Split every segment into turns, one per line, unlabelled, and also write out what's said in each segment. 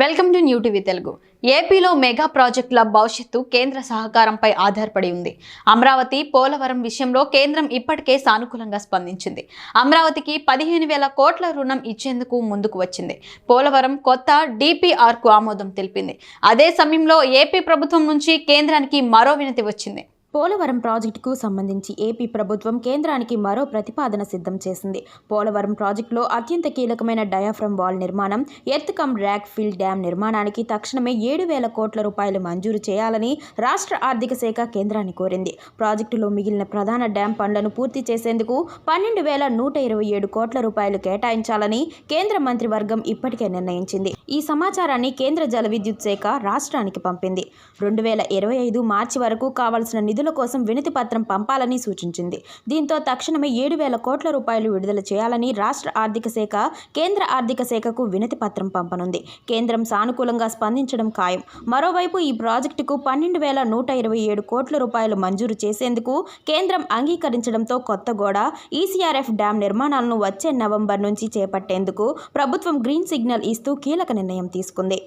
Welcome to new TV Telugu. ఏపీలో mega ప్రాజెక్టుల భవిష్యత్తు కేంద్ర సహకారంపై ఆధారపడి ఉంది. అమరావతి పోలవరం విషయంలో కేంద్రం ఇప్పటికే సానుకూలంగా స్పందించింది. అమరావతికి పదిహేను వేల కోట్ల రుణం ఇచ్చేందుకు ముందుకు వచ్చింది. పోలవరం కొత్త డిపిఆర్కు ఆమోదం తెలిపింది. అదే సమయంలో ఏపీ ప్రభుత్వం నుంచి కేంద్రానికి మరో వినతి వచ్చింది.
పోలవరం ప్రాజెక్టుకు సంబంధించి ఏపీ ప్రభుత్వం కేంద్రానికి మరో ప్రతిపాదన సిద్ధం చేసింది. పోలవరం ప్రాజెక్టులో అత్యంత కీలకమైన డయాఫ్రమ్ వాల్ నిర్మాణం earth cum rock fill dam నిర్మాణానికి తక్షణమే ఏడు వేల కోట్ల రూపాయలు మంజూరు చేయాలని రాష్ట్ర ఆర్థిక శాఖ కేంద్రాన్ని కోరింది. ప్రాజెక్టులో మిగిలిన ప్రధాన డ్యాం పనులను పూర్తి చేసేందుకు పన్నెండు వేల నూట ఇరవై ఏడు కోట్ల రూపాయలు కేటాయించాలని కేంద్ర మంత్రివర్గం ఇప్పటికే నిర్ణయించింది. ఈ సమాచారాన్ని కేంద్ర జల విద్యుత్ శాఖ రాష్ట్రానికి పంపింది. రెండు వేల ఇరవై ఐదు మార్చి వరకు కావాల్సిన నిధుల కోసం వినతి పత్రం పంపాలని సూచించింది. దీంతో తక్షణమే ఏడు వేల కోట్ల రూపాయలు విడుదల చేయాలని రాష్ట్ర ఆర్థిక శాఖ కేంద్ర ఆర్థిక శాఖకు వినతి పత్రం పంపనుంది. కేంద్రం సానుకూలంగా స్పందించడం ఖాయం. మరోవైపు ఈ ప్రాజెక్టుకు పన్నెండు వేల నూట ఇరవై ఏడు కోట్ల రూపాయలు మంజూరు చేసేందుకు కేంద్రం అంగీకరించడంతో కొత్తగూడ ఈసీఆర్ఎఫ్ డ్యాం నిర్మాణాలను వచ్చే నవంబర్ నుంచి చేపట్టేందుకు ప్రభుత్వం గ్రీన్ సిగ్నల్ ఇస్తూ కీలక నిర్ణయం తీసుకుంది.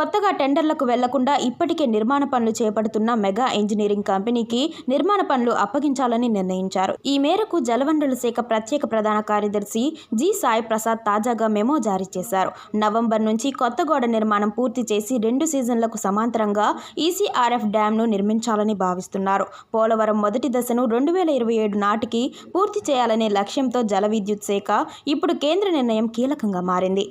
కొత్తగా టెండర్లకు వెళ్ళకుండా ఇప్పటికే నిర్మాణ పనులు చేపడుతున్న మెగా ఇంజనీరింగ్ కంపెనీకి నిర్మాణ పనులు అప్పగించాలని నిర్ణయించారు. ఈ మేరకు జలవనరుల శాఖ ప్రత్యేక ప్రధాన కార్యదర్శి జి సాయి ప్రసాద్ తాజాగా మెమో జారీ చేశారు. నవంబర్ నుంచి కొత్తగోడ నిర్మాణం పూర్తి చేసి రెండు సీజన్లకు సమాంతరంగా ఈసీఆర్ఎఫ్ డ్యాంను నిర్మించాలని భావిస్తున్నారు. పోలవరం మొదటి దశను రెండు వేల ఇరవై ఏడు నాటికి పూర్తి చేయాలనే లక్ష్యంతో జల విద్యుత్ శాఖ ఇప్పుడు కేంద్ర నిర్ణయం కీలకంగా మారింది.